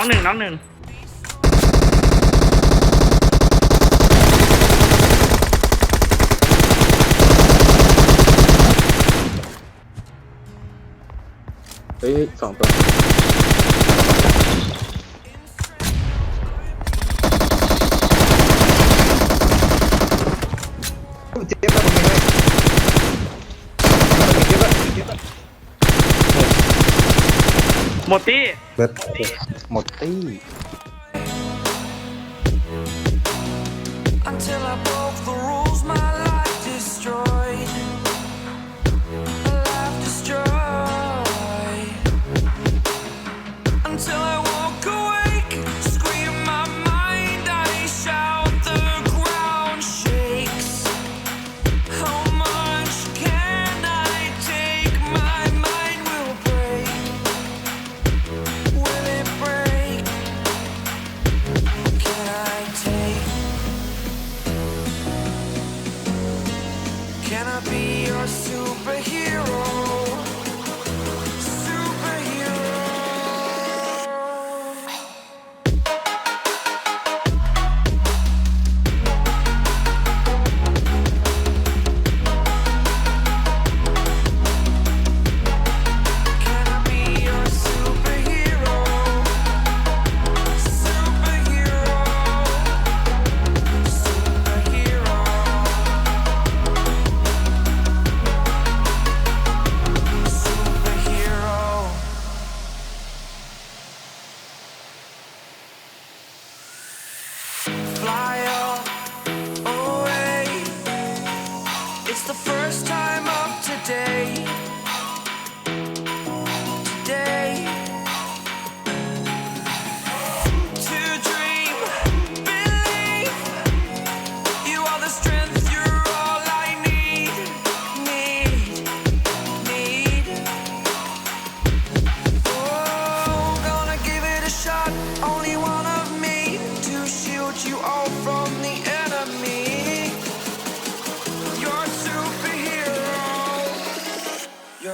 น้องหนึ่งน้องหนึ่งเฮ้ยสองตัว เจ็บแล้วผมไม่ให้เจ็บแล้วเจ็บแล้ว หมดที่เบิดหมดตี้ Until I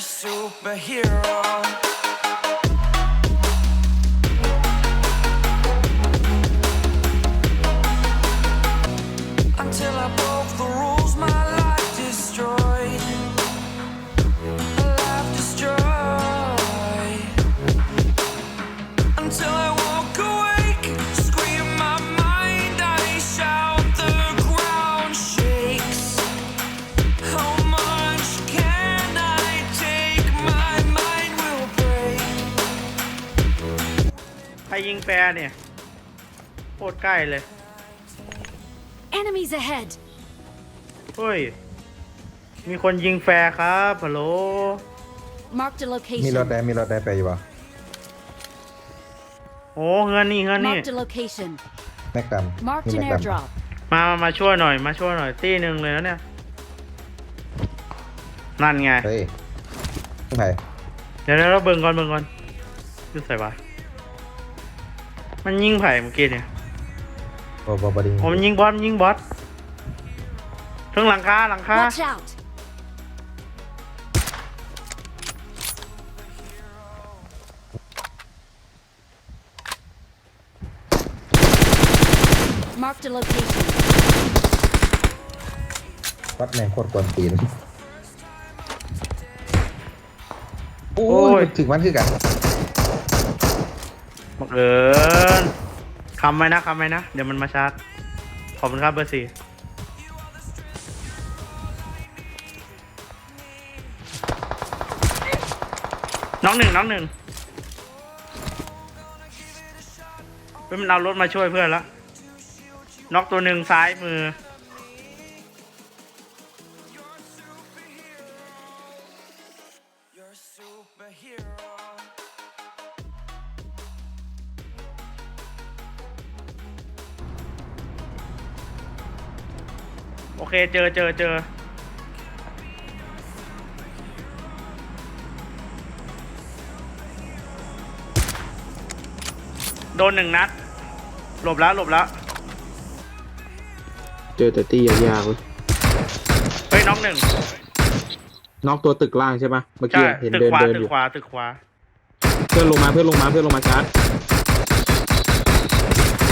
superhero. ยิงแฟร์เนี่ยโคตรใกล้เลย Enemies ahead! เฮ้ย มีคนยิงแฟร์ครับฮัลโหล Marked a มีรถ location. ได้มีรถได้ไปอยู่ป่ะโอ้เงินนี่เงินนี่ Marked a location. แม็กดัม Marked มี an แม็กดัม airdrop. มามามาช่วยหน่อย มาช่วยหน่อยตีหนึ่งเลยนะเนี่ย นั่นไงเฮ้ยที่ไหนเดี๋ยวเราเบิ่งก่อนเบิ่งก่อนดูใส่วะ มันยิงไผ่เมื่อกี้เนี่ยโอ้บอบดีโอ้มันยิงบอสมันยิงบอสถึงหลังคาหลังคา Watch out! Marked a location. วัดแมงโคตรกวนตีนโอ้โอ้ยยถึงมันคือกัน บังเอิญคำไว้นะคำไว้นะ เดี๋ยวมันมาชาร์จ ขอบคุณครับเบอร์สี่น้องหนึ่งน้องหนึ่งเฮ้ยมันเอารถมาช่วยเพื่อนละน็อกตัวหนึ่งซ้ายมือ You're a superhero. โอเคเจอเจอเจอโดนหนึ่งนัด หลบแล้วหลบแล้วเจอแต่ตี้ยาวๆเว้ยเฮ้ยน้องหนึ่งนอกตัวตึกล่างใช่ปะเมื่อใช่กี้เห็นตึกเดินขวาเดินตึอกยู่ ขวาตึกขวา เพื่อนลงมาเพื่อนลงมาเพื่อนลงมาชาร์จ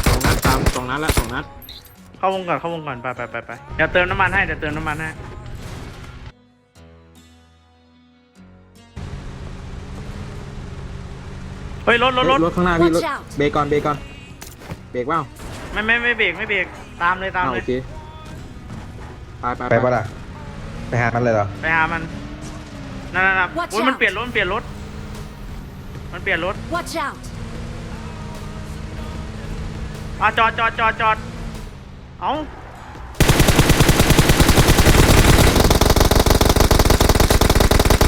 สองนัดตามสองนัดละสองนัด เข้าวงก่อนเข้าวงก่อนไปไปไปไปเดี๋ยวเติมน้ำมันให้เดี๋ยวเติมน้ำมันให้เฮ้ยรถรถรถรถข้างหน้าพี่รถ Watch out เบรกก่อนเบรกก่อนเบรกเปล่าไม่ไม่ไม่เบรกไม่เบรกตามเลยตามอ่าเลโอยเคไปไปไปปะล่ะไปหามันเลยเหรอไปหามันนั่นนั่นนั่น Watch โอ้ยมัน out เปลี่ยนรถมันเปลี่ยนรถมันเปลี่ยนรถ Watch out! อะจอดจอดจอดจอด เอา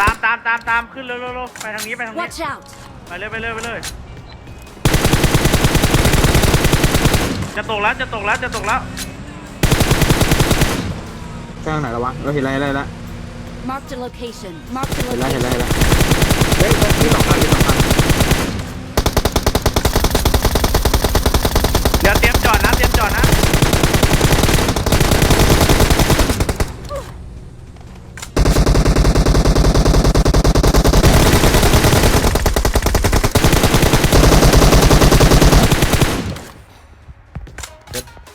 ตามตามตามตามขึ้นเร็วเร็วเร็วไปทางนี้ไปทางนี้ Watch out! ไปเลยไปเลยไปเลย จะตกแล้วจะตกแล้วจะตกแล้วข้างไหนแล้ววะเราเห็นอะไรอะไรแล้ว Marked a location. Marked a เห็นแล้วเห็นแล้ว location. เห็นแล้วเฮ้ยมีสองคันมีสองคัน เดี๋ยวเตรียมจอดนะเตรียมจอดนะ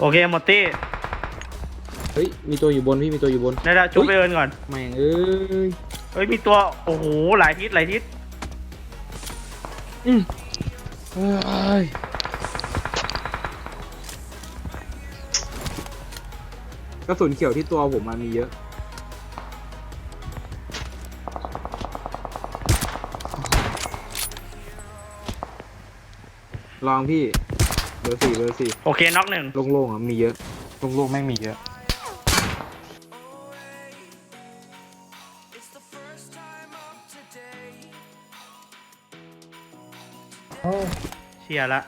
โอเคหมดตี้เฮ้ย มีตัวอยู่บนพี่ มีตัวอยู่บนเดี๋ยวเดี๋ยวจุ๊บไปเอิญก่อน แม่งเอ้ย เฮ้ยมีตัว โอ้โห หลายทิศหลายทิศอืมเอ้ยกระสุนเขียวที่ตัวผมมันมีเยอะ ลองพี่ เบอร์สี่เบอร์สี่โอเคน็อกหนึ่งโล่งๆอะมีเยอะโล่งๆแม่งมีเยอะ It's the first time of today. เอ้าเชียร์ละ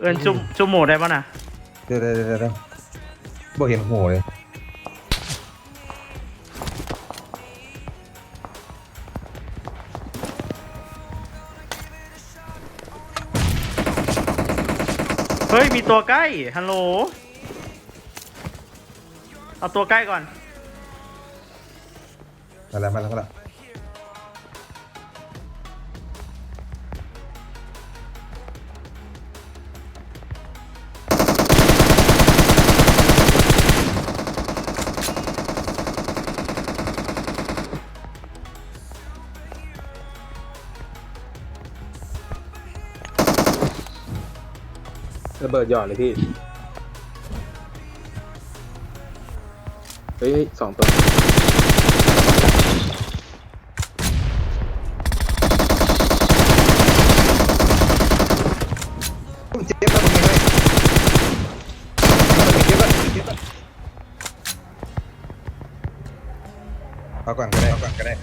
เอิญจุ่มจุ่มโหมดได้ปะน่ะเดี๋ยวเดี๋ยวเดี๋ยวเดี๋ยวบ่เห็นหัวเลย ฮ้ยมีตัวใกล้ ฮัลโหล เอาตัวใกล้ก่อน มาแล้วมาแล้วมาแล้ว บิดหยอดเลยพี่ เฮ้ยสองตัว เจ็บแล้วตรงนี้เลยเจ็บแล้วเจ็บแล้วเอาก่อนก็ได้เอาก่อนก็ได้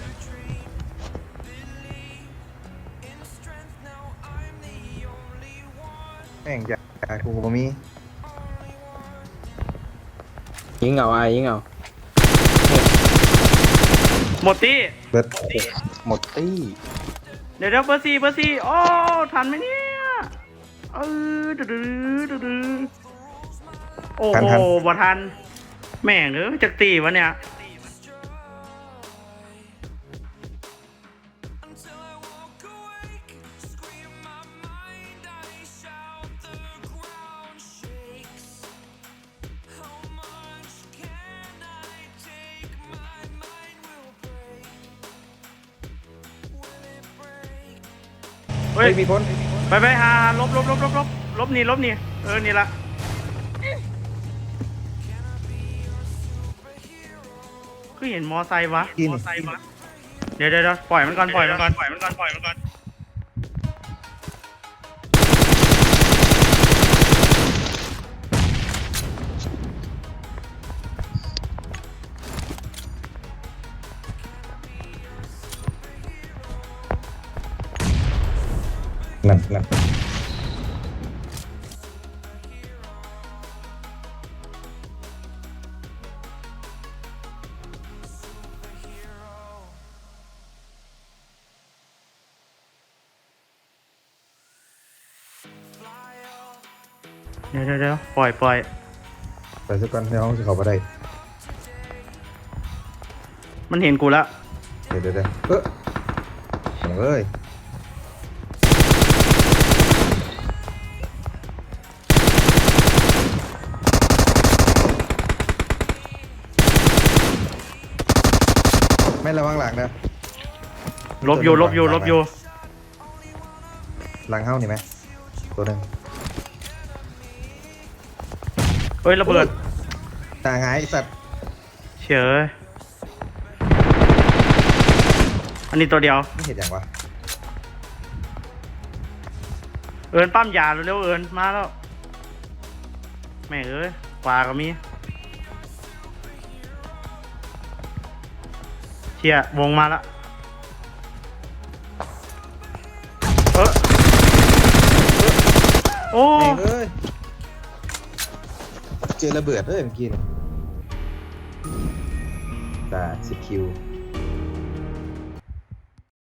แม่งอ ยากกูบ่มียิงเอาไอ้ยิงเอาหมดตี้เบิดหมดตี้เดี๋ยวเดี๋ยวเบอร์สี่เบอร์สี่โอ้ทันไหมเนี่ยเออดื้อดื้อดื้อดื้อโอ้โหบ่ทัน แม่งเออจากตีวะเนี่ย ฮ้เฮ้ยยมีคนไปไปหาหาลบลบลบลบลบลบนี่ลบนี่เออนี่ละคือเห็นมอไซค์วะกินมอไซค์วะเดี๋ยวเดี๋ยวเดี๋ยวปล่อยมันก่อนปล่อยมันก่อนปล่อยมันก่อนปล่อยมันก่อนนั่น เดี๋ยวเดี๋ยวปล่อยปล่อยไปสักก่อนเดี๋ยวจะเข้าไปได้มันเห็นกูละเดี๋ยวเดี๋ยวเดี๋ยวเออเอ้ยไม่ระวังหลังนะลบอยู่ลบอยู่ลบอยู่หลังเข้านี่ไหมตัวหนึ่ง เฮ้ยระเบิดตาหายไอ้สัตว์เฉยอันนี้ตัวเดียว ไม่เห็นอย่างวะเอิญปั้มยาเร็วๆเอิญมาแล้ว แม่งเอ้ยขวาก็มีเชี่ยวงมาละเออโอ้แม่งเอ้ย เจอระเบิดเอ้ยเมื่อกี้นี่ตาสกิล